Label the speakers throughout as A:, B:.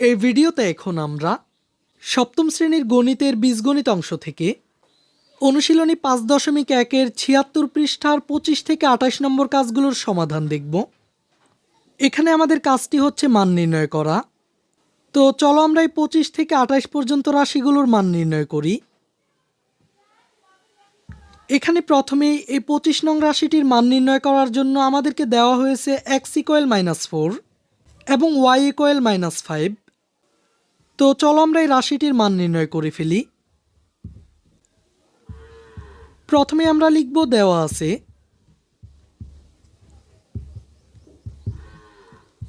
A: এই ভিডিওতে এখন আমরা সপ্তম শ্রেণির গণিতের বীজগণিত অংশ থেকে অনুশীলনী পাঁচ দশমিক একের ছিয়াত্তর পৃষ্ঠার পঁচিশ থেকে আঠাশ নম্বর কাজগুলোর সমাধান দেখব। এখানে আমাদের কাজটি হচ্ছে মান নির্ণয় করা। তো চলো আমরা এই পঁচিশ থেকে আঠাশ পর্যন্ত রাশিগুলোর মান নির্ণয় করি। এখানে প্রথমেই এই পঁচিশ নং রাশিটির মান নির্ণয় করার জন্য আমাদেরকে দেওয়া হয়েছে এক্স ইকোয়েল মাইনাস ফোর এবং ওয়াই ইকোয়েল মাইনাস ফাইভ। তো চলো আমরা এই রাশিটির মান নির্ণয় করে ফেলি। প্রথমে আমরা লিখব দেওয়া আছে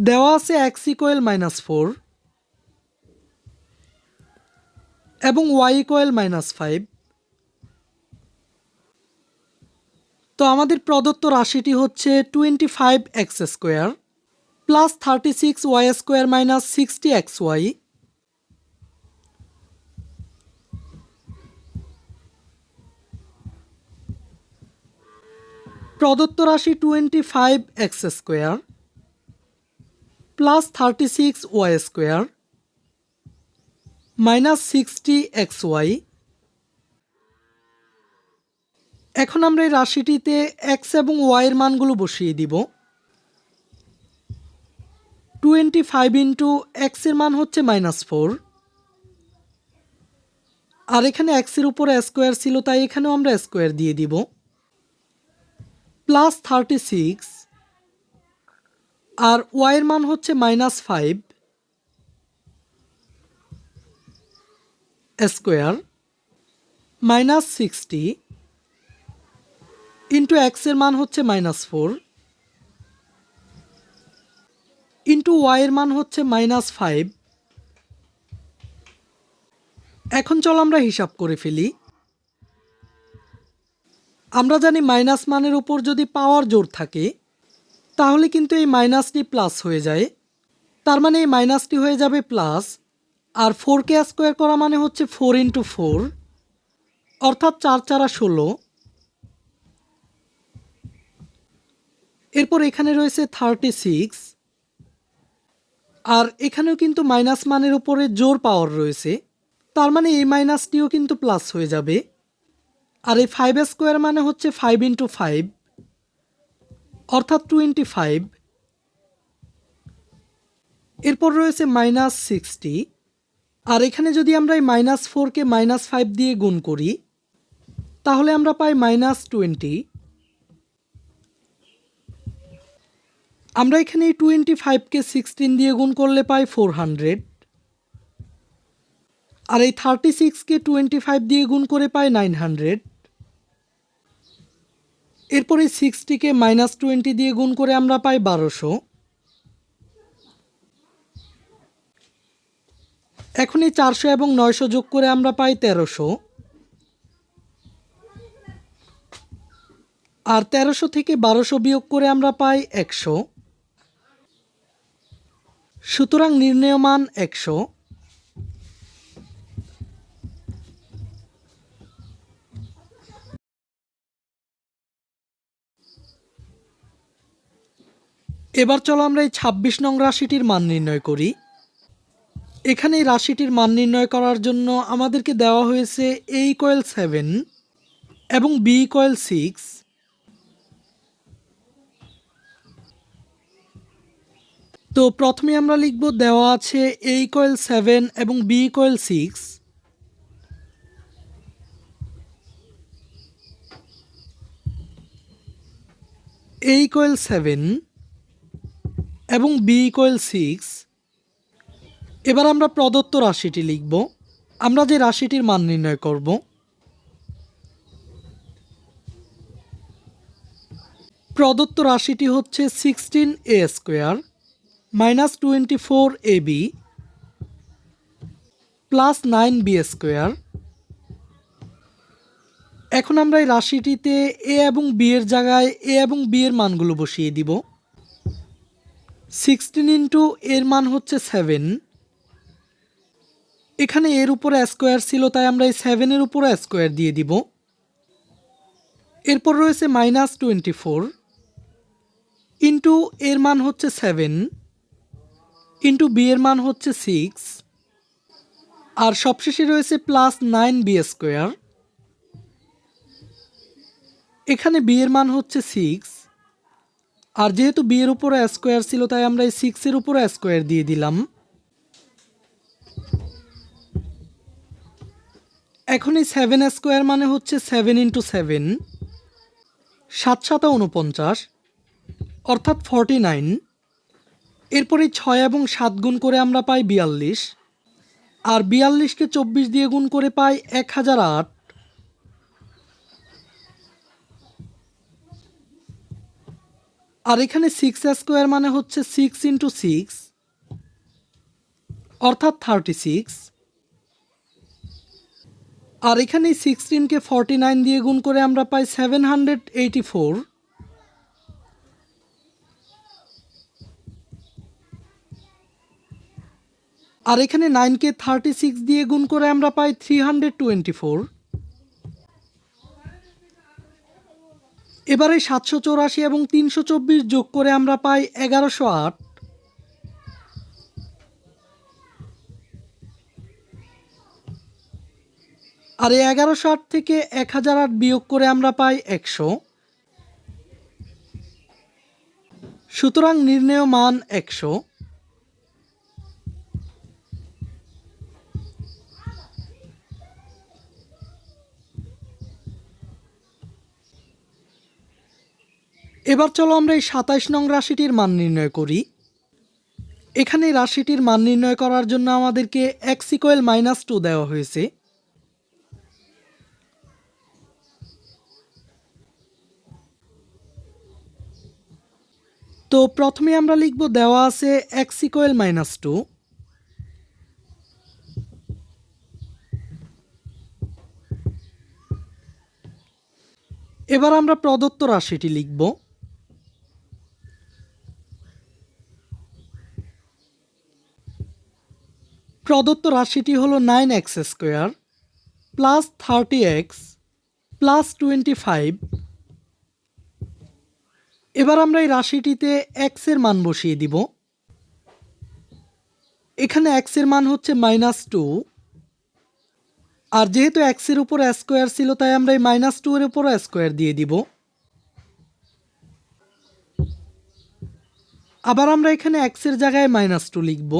A: দেওয়া আছে এক্স ইকোয়েল মাইনাস ফোর এবং ওয়াই ইকোয়েল মাইনাস ফাইভ তো আমাদের প্রদত্ত রাশিটি হচ্ছে twenty five X square plus thirty six Y square minus sixty X Y প্রদত্ত রাশি twenty five X square plus thirty six Y square minus sixty X Y এখন আমরা এই রাশিটিতে এক্স এবং ওয়াইয়ের মানগুলো বসিয়ে দিব। টোয়েন্টি ফাইভ ইন্টু এক্সের মান হচ্ছে মাইনাস ফোর আর এখানে এক্সের উপরে স্কোয়ার ছিল, তাই এখানেও আমরা স্কোয়ার দিয়ে দিব। প্লাস থার্টি সিক্স, আর ওয়াইয়ের মান হচ্ছে minus five square minus sixty into এক্সের মান হচ্ছে মাইনাস ফোর ইন্টু ওয়াইয়ের মান হচ্ছে মাইনাস ফাইভ। এখন চল আমরা হিসাব করে ফেলি। আমরা জানি মাইনাস মানের উপর যদি পাওয়ার জোর থাকে, তাহলে কিন্তু এই মাইনাসটি প্লাস হয়ে যায়। তার মানে এই মাইনাসটি হয়ে যাবে প্লাস, আর ফোর কে স্কোয়ার করা মানে হচ্ছে ফোর ইন্টু ফোর, অর্থাৎ চার চারা ষোলো। এরপর এখানে রয়েছে থার্টি সিক্স, আর এখানেও কিন্তু মাইনাস মানের উপরে জোর পাওয়ার রয়েছে। তার মানে এই মাইনাসটিও কিন্তু প্লাস হয়ে যাবে। আর এই ফাইভ স্কোয়ার মানে হচ্ছে ফাইভ ইন্টু ফাইভ অর্থাৎ টোয়েন্টি ফাইভ এরপর রয়েছে মাইনাস সিক্সটি আর এখানে যদি আমরা এই মাইনাস ফোরকে মাইনাস ফাইভ দিয়ে গুণ করি, তাহলে আমরা পাই মাইনাস টোয়েন্টি আমরা এখানে এই টোয়েন্টি ফাইভকে সিক্সটিন দিয়ে গুণ করলে পাই ফোর হান্ড্রেড আর এই থার্টি সিক্সকে টোয়েন্টি ফাইভ দিয়ে গুণ করে পাই নাইন হান্ড্রেড এরপর সিক্সটিকে মাইনাস টোয়েন্টি দিয়ে গুণ করে আমরা পাই বারোশো। এখন এই চারশো এবং নয়শো যোগ করে আমরা পাই তেরোশো। আর তেরোশো থেকে বারোশো বিয়োগ করে আমরা পাই একশো। সুতরাং নির্ণয় মান একশো। এবার চলো আমরা এই ছাব্বিশ নং রাশিটির মান নির্ণয় করি। এখানে এই রাশিটির মান নির্ণয় করার জন্য আমাদেরকে দেওয়া হয়েছে এ ইকোয়েল সেভেন এবং বি ইকোয়েল সিক্স তো প্রথমে আমরা লিখব দেওয়া আছে এ ইকোয়েল সেভেন এবং B equal six A equal seven এবং বি ইকোয়েল সিক্স এবার আমরা প্রদত্ত রাশিটি লিখব। আমরা যে রাশিটির মান নির্ণয় করব। প্রদত্ত রাশিটি হচ্ছে sixteen A square minus twenty four A B plus nine B square এখন আমরা এই রাশিটিতে এ এবং বি এর জায়গায় এ এবং বি এর মানগুলো বসিয়ে দিব। সিক্সটিন ইন্টু এর মান হচ্ছে সেভেন। এখানে এর উপরে স্কোয়ার ছিল, তাই আমরা এই সেভেনের উপরে স্কোয়ার দিয়ে দিব। এরপর রয়েছে মাইনাস টোয়েন্টি ফোর ইন্টু এর মান হচ্ছে সেভেন ইন্টু বি এর মান হচ্ছে সিক্স। আর সবশেষে রয়েছে প্লাস নাইন বি স্কোয়ার। এখানে বি এর মান হচ্ছে সিক্স আর যেহেতু বি এর উপরে স্কোয়ার ছিল, তাই আমরা এই সিক্সের উপরে স্কোয়ার দিয়ে দিলাম। এখন এই সেভেন স্কোয়ার মানে হচ্ছে সেভেন ইন্টু সেভেন সাত সাতা উনপঞ্চাশ অর্থাৎ ফর্টি নাইন এরপরে ছয় এবং সাত গুণ করে আমরা পাই বিয়াল্লিশ, আর বিয়াল্লিশকে চব্বিশ দিয়ে গুণ করে পাই এক হাজার আট। আর এখানে সিক্স স্কোয়ার মানে হচ্ছে সিক্স ইন্টু সিক্স অর্থাৎ থার্টি সিক্স আর এখানে সিক্সটিনকে ফর্টি নাইন দিয়ে গুণ করে আমরা পাই সেভেন হান্ড্রেড এইটি ফোর আর এখানে নাইনকে থার্টি সিক্স দিয়ে গুণ করে আমরা পাই থ্রি হান্ড্রেড টোয়েন্টি ফোর এবারে সাতশো চৌরাশি এবং তিনশো চব্বিশ যোগ করে আমরা পাই এগারোশো আট। আর এই এগারোশো আট থেকে এক হাজার আট বিয়োগ করে আমরা পাই একশো। সুতরাং নির্ণেয় মান একশো। এবার চলো আমরা এই সাতাইশ নং রাশিটির মান নির্ণয় করি। এখানে রাশিটির মান নির্ণয় করার জন্য আমাদেরকে এক্স ইকোয়েল মাইনাস টু দেওয়া হয়েছে। তো প্রথমে আমরা লিখব দেওয়া আছে এক্স ইকোয়েল মাইনাস টু এবার আমরা প্রদত্ত রাশিটি লিখব। প্রদত্ত রাশিটি হলো nine X square plus thirty X plus twenty five. এবার আমরা এই রাশিটিতে এক্সের মান বসিয়ে দিব। এখানে এক্সের মান হচ্ছে মাইনাস টু। আর যেহেতু এক্সের উপর স্কোয়ার ছিল, তাই আমরা এই মাইনাস টু এর উপর স্কোয়ার দিয়ে দিব। আবার আমরা এখানে এক্সের জায়গায় মাইনাস টু লিখব।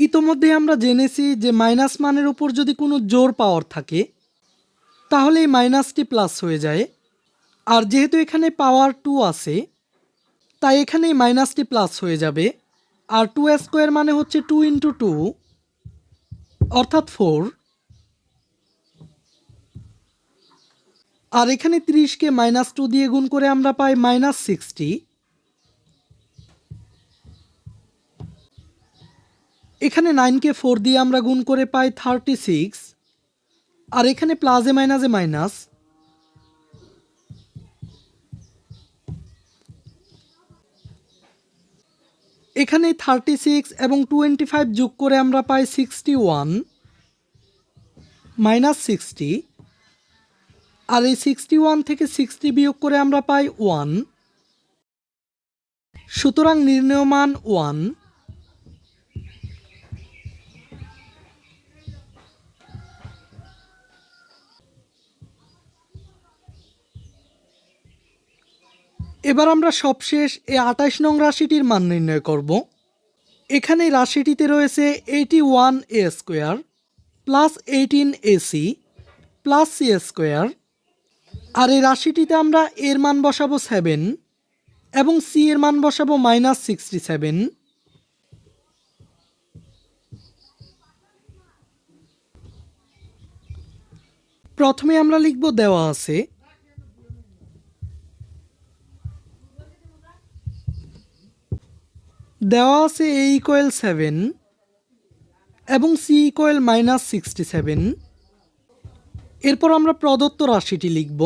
A: ইতোমধ্যে আমরা জেনেছি যে মাইনাস মানের উপর যদি কোনো জোর পাওয়ার থাকে, তাহলে এই মাইনাসটি প্লাস হয়ে যায়। আর যেহেতু এখানে পাওয়ার টু আছে, তাই এখানে এই মাইনাসটি প্লাস হয়ে যাবে। আর টু স্কোয়ার মানে হচ্ছে টু ইন্টু টু, অর্থাৎ ফোর। আর এখানে ত্রিশকে মাইনাস টু দিয়ে গুণ করে আমরা পাই মাইনাস সিক্সটি। এখানে নাইনকে ফোর দিয়ে আমরা গুণ করে পাই থার্টি সিক্স, আর এখানে প্লাসে মাইনাসে মাইনাস। এখানে থার্টি সিক্স এবং টোয়েন্টি ফাইভ যোগ করে আমরা পাই সিক্সটি ওয়ান, মাইনাস সিক্সটি, আর এই সিক্সটি ওয়ান থেকে সিক্সটি বিয়োগ করে আমরা পাই ওয়ান। সুতরাং নির্ণয় মান ওয়ান। এবার আমরা সবশেষ এই আঠাশ নং রাশিটির মান নির্ণয় করব। এখানে রাশিটিতে রয়েছে eighty one A square plus eighteen A C plus C square আর এই রাশিটিতে আমরা এর মান বসাবো সেভেন এবং সি এর মান বসাবো মাইনাস সিক্সটি সেভেন প্রথমে আমরা লিখব দেওয়া আছে দেওয়া আছে এ ইকোয়েল সেভেন এবং C equal minus sixty seven এরপর আমরা প্রদত্ত রাশিটি লিখব।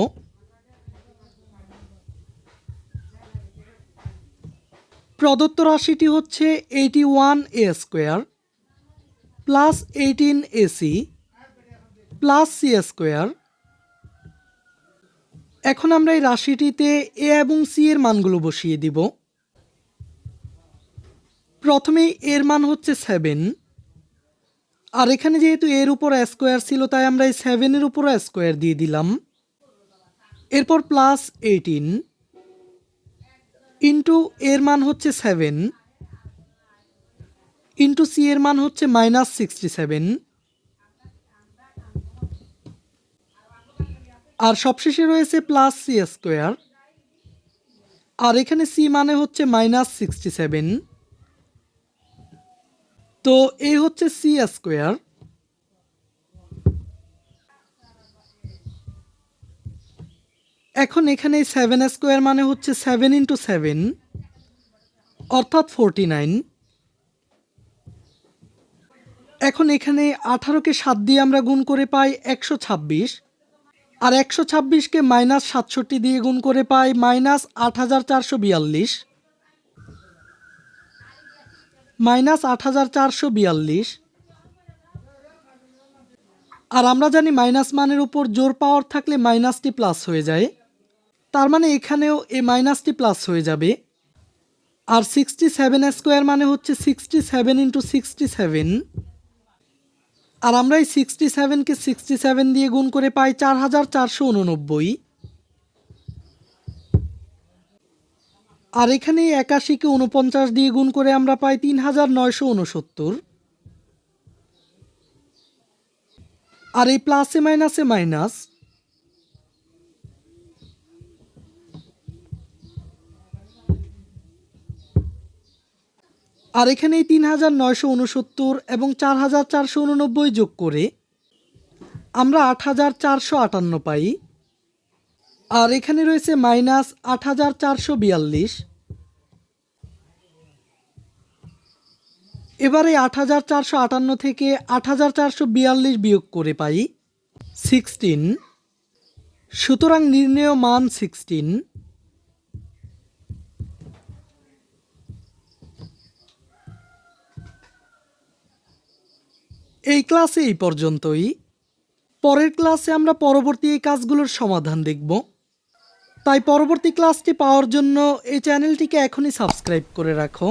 A: প্রদত্ত রাশিটি হচ্ছে eighty one A square plus eighteen A C plus C square এখন আমরা এই রাশিটিতে এ এবং সি এর মানগুলো বসিয়ে দিব। প্রথমে এর মান হচ্ছে সেভেন আর এখানে যেহেতু এর উপর স্কোয়ার ছিল, তাই আমরা এই সেভেনের উপর স্কোয়ার দিয়ে দিলাম। এরপর প্লাস এইটিন ইন্টু এর মান হচ্ছে সেভেন ইন্টু সি এর মান হচ্ছে মাইনাস সিক্সটি সেভেন আর সবশেষে রয়েছে প্লাস সি স্কোয়ার আর এখানে সি মানে হচ্ছে মাইনাস সিক্সটি সেভেন তো এই হচ্ছে সি স্কোয়ার। এখন এখানে সেভেন স্কোয়ার মানে হচ্ছে সেভেন ইন্টু সেভেন অর্থাৎ ফোরটি নাইন এখন এখানে আঠারোকে সাত দিয়ে আমরা গুণ করে পাই একশো ছাব্বিশ। আর একশো ছাব্বিশকে মাইনাস সাতষট্টি দিয়ে গুণ করে পাই মাইনাস আট হাজার চারশো বিয়াল্লিশ। মাইনাস আট হাজার চারশো বিয়াল্লিশ। আর আমরা জানি মাইনাস মানের উপর জোর পাওয়ার থাকলে মাইনাসটি প্লাস হয়ে যায়। তার মানে এখানেও এ মাইনাসটি প্লাস হয়ে যাবে। আর সিক্সটি সেভেন স্কোয়ার মানে হচ্ছে sixty seven into sixty seven. আর আমরা এই সিক্সটি সেভেনকে সিক্সটি সেভেন দিয়ে গুণ করে পাই চার হাজার চারশো উননব্বই। আর এখানে একাশিকে উনপঞ্চাশ দিয়ে গুণ করে আমরা পাই তিন হাজার নয়শো উনসত্তর আর এই প্লাসে মাইনাসে মাইনাস আর এখানে তিন হাজার নয়শো উনসত্তর এবং চার হাজার চারশো উননব্বই যোগ করে আমরা আট হাজার চারশো আটান্ন পাই। আর এখানে রয়েছে মাইনাস আট হাজার চারশো বিয়াল্লিশ। এবারে আট হাজার চারশো আটান্ন থেকে আট হাজার চারশো বিয়াল্লিশ বিয়োগ করে পাই সিক্সটিন। সুতরাং নির্ণেয় মান সিক্সটিন। এই ক্লাসে এই পর্যন্তই। পরের ক্লাসে আমরা পরবর্তী এই কাজগুলোর সমাধান দেখব। তাই পরবর্তী ক্লাসটি পাওয়ার জন্য এই চ্যানেলটিকে এখনই সাবস্ক্রাইব করে রাখো।